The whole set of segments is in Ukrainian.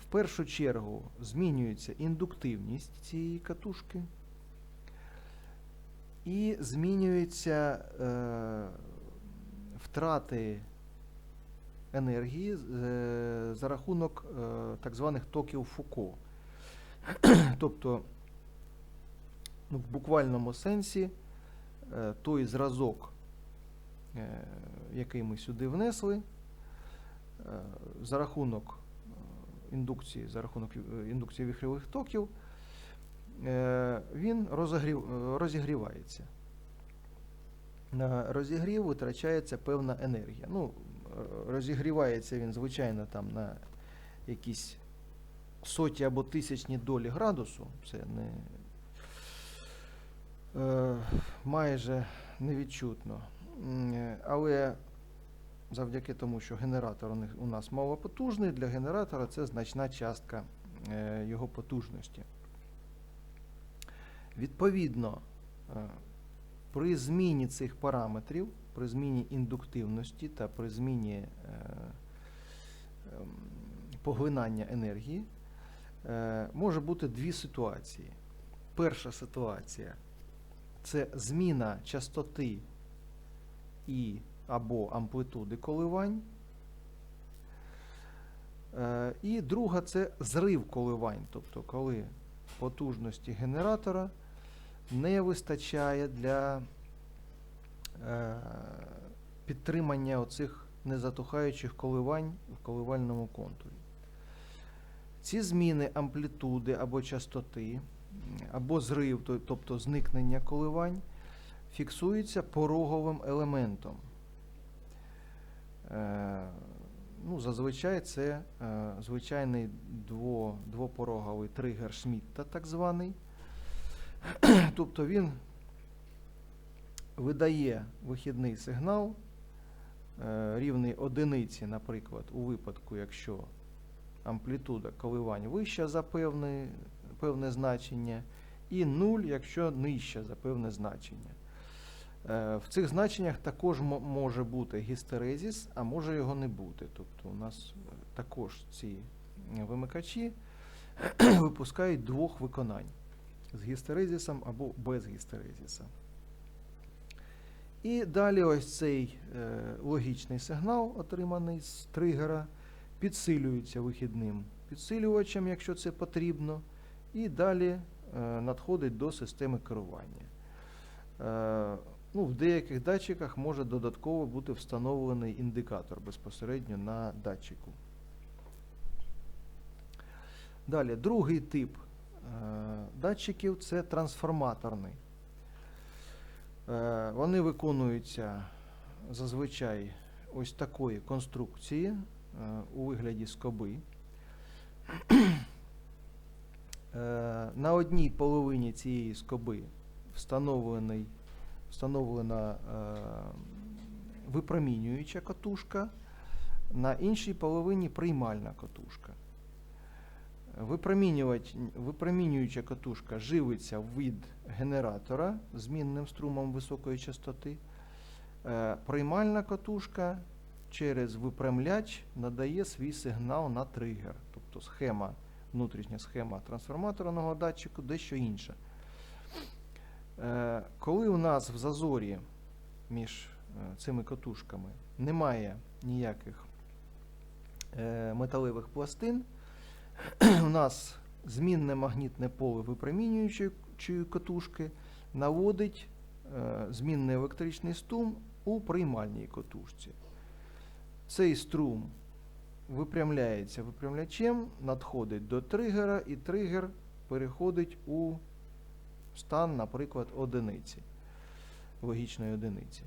в першу чергу змінюється індуктивність цієї катушки і змінюються е, втрати енергії е, за рахунок е, так званих токів Фуко. тобто, ну, в буквальному сенсі той зразок, який ми сюди внесли, за рахунок індукції, за рахунок е, індукції віхрьових токів, е, він е, розігрівається. На розігрів витрачається певна енергія. Ну, розігрівається він, звичайно, там на якісь соті або тисячні долі градусу. Це не майже невідчутно. Але завдяки тому, що генератор у нас малопотужний, для генератора це значна частка е, його потужності. Відповідно, е, при зміні цих параметрів, при зміні індуктивності та при зміні е, ем, поглинання енергії, може бути дві ситуації. Перша ситуація це зміна частоти і або амплитуди коливань. Е, І друга це зрив коливань, тобто коли потужності генератора не вистачає для е, підтримання оцих незатухаючих коливань в коливальному контурі. Ці зміни амплітуди або частоти, або зрив, тобто зникнення коливань, фіксуються пороговим елементом. Е, ну, зазвичай це е, звичайний дво, двопороговий тригер Шмітта, так званий. тобто він видає вихідний сигнал е, рівний одиниці, наприклад, у випадку, якщо амплітуда коливань вища за певне, певне значення, і 0, якщо нижча за певне значення. Е, В цих значеннях також може бути гістерезіс, а може його не бути. Тобто у нас е, також ці вимикачі випускають двох виконань з гістерезісом або без гістерезіса. І далі ось цей е, логічний сигнал, отриманий з тригера, підсилюється вихідним підсилювачем, якщо це потрібно, і далі надходить до системи керування. Ну, в деяких датчиках може додатково бути встановлений індикатор безпосередньо на датчику. Далі, другий тип е, датчиків це трансформаторний. Е, Вони виконуються зазвичай ось такої конструкції е, у вигляді скоби. На одній половині цієї скоби встановлений, встановлена е, випромінююча катушка, на іншій половині приймальна катушка. Випромінююча катушка живиться від генератора змінним струмом високої частоти. Е, Приймальна катушка через випрямляч надає свій сигнал на тригер. Тобто схема, внутрішня схема трансформаторного датчику дещо інша. Е, Коли у нас в зазорі між е, цими катушками немає ніяких е, металевих пластин, у нас змінне магнітне поле випромінюючої катушки наводить змінний електричний струм у приймальній катушці. Цей струм випрямляється випрямлячем, надходить до тригера, і тригер переходить у стан, наприклад, одиниці, логічної одиниці.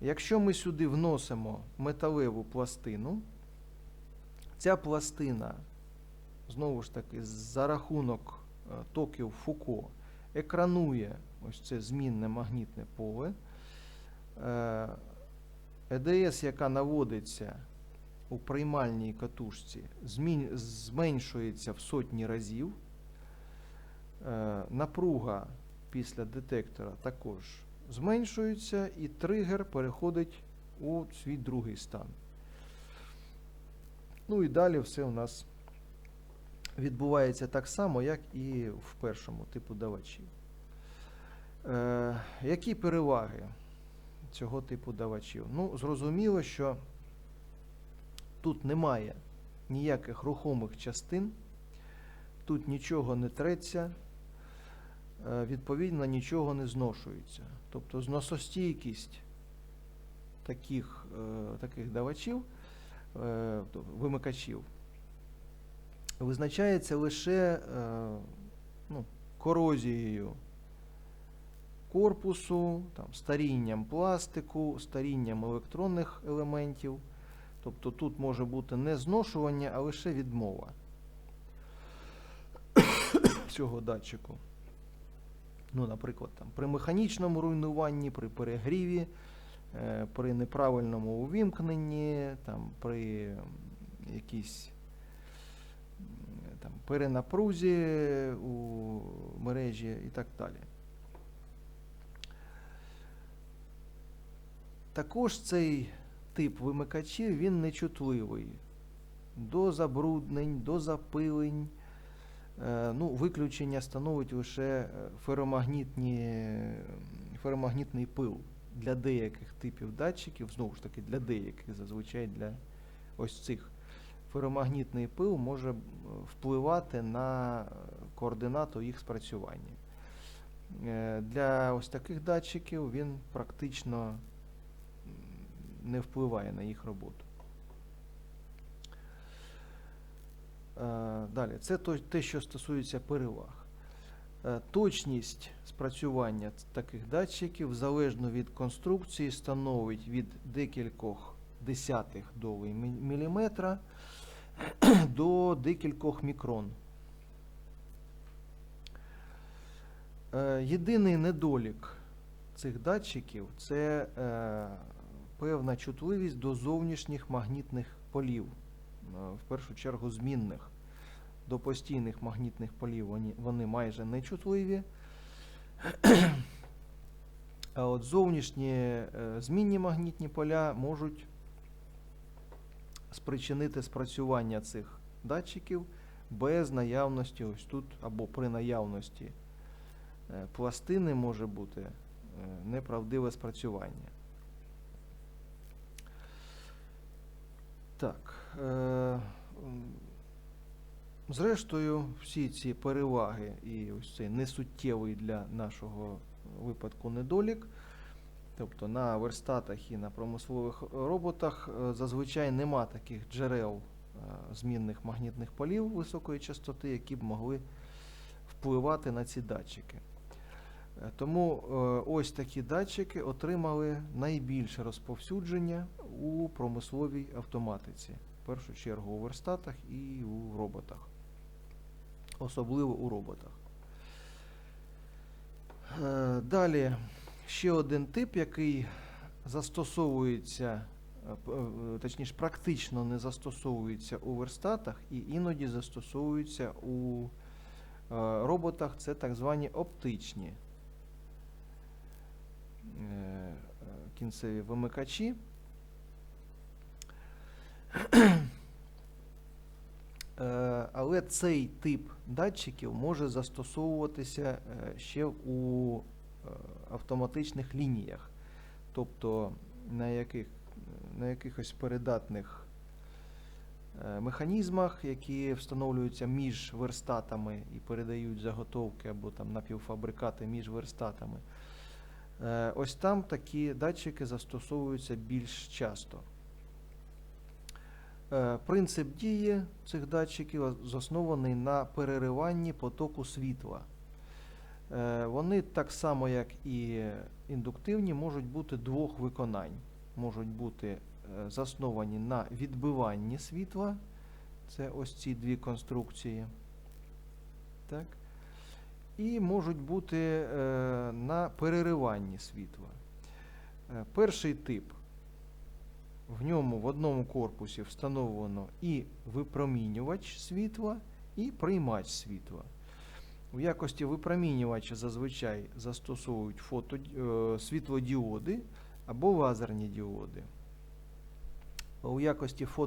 Якщо ми сюди вносимо металеву пластину, ця пластина, знову ж таки, за рахунок е, токів Фуко, екранує ось це змінне магнітне поле. Е, ЕДС, яка наводиться у приймальній катушці, зменшується в сотні разів. Е, Напруга після детектора також зменшується, і тригер переходить у свій другий стан. Ну і далі все у нас відбувається так само, як і в першому типу давачів. Е, які переваги цього типу давачів? Ну, зрозуміло, що тут немає ніяких рухомих частин, тут нічого не треться, відповідно, нічого не зношується. Тобто зносостійкість таких, е, таких давачів, е, вимикачів, визначається лише е, ну, корозією корпусу, там, старінням пластику, старінням електронних елементів. Тобто тут може бути не зношування, а лише відмова цього датчику. Ну, наприклад, там, при механічному руйнуванні, при перегріві, е, при неправильному увімкненні, там, при якійсь там, перенапрузі у мережі і так далі. Також цей тип вимикачів він нечутливий до забруднень, до запилень. Е, Ну, виключення становить лише е, феромагнітні, феромагнітний пил для деяких типів датчиків, знову ж таки, для деяких, зазвичай для ось цих. Феромагнітний пил може впливати на е, координату їх спрацювання. Для ось таких датчиків він практично не впливає на їх роботу. Далі, це те, що стосується переваг. Е, Точність спрацювання таких датчиків залежно від конструкції становить від декількох десятих долей міліметра до декількох мікрон. Е, Єдиний недолік цих датчиків це е, певна чутливість до зовнішніх магнітних полів, е, в першу чергу змінних. До постійних магнітних полів вони, вони майже не чутливі. А от зовнішні е, змінні магнітні поля можуть спричинити спрацювання цих датчиків без наявності ось тут або при наявності е, пластини може бути е, неправдиве спрацювання. Так. Е, зрештою, всі ці переваги і ось цей несуттєвий для нашого випадку недолік. Тобто на верстатах і на промислових роботах е, зазвичай нема таких джерел е, змінних магнітних полів високої частоти, які б могли впливати на ці датчики. Тому ось такі датчики отримали найбільше розповсюдження у промисловій автоматиці, в першу чергу у верстатах і у роботах, особливо у роботах. Е, Далі ще один тип, який застосовується, е, е, точніше, практично не застосовується у верстатах і іноді застосовується у роботах, це так звані оптичні кінцеві вимикачі. Але цей тип датчиків може застосовуватися е, ще у е, автоматичних лініях, тобто на, яких, на якихось передатних е, механізмах, які встановлюються між верстатами і передають заготовки або там напівфабрикати між верстатами. Ось там такі датчики застосовуються більш часто. Е, Принцип дії цих датчиків заснований на перериванні потоку світла. Е, Вони так само, як і індуктивні, можуть бути двох виконань. Можуть бути е, засновані на відбиванні світла. Це ось ці дві конструкції. Так. І можуть бути на перериванні світла. Перший тип. В ньому в одному корпусі встановлено і випромінювач світла, і приймач світла. У якості випромінювача зазвичай застосовують фото, е, світлодіоди або лазерні діоди. У якості фото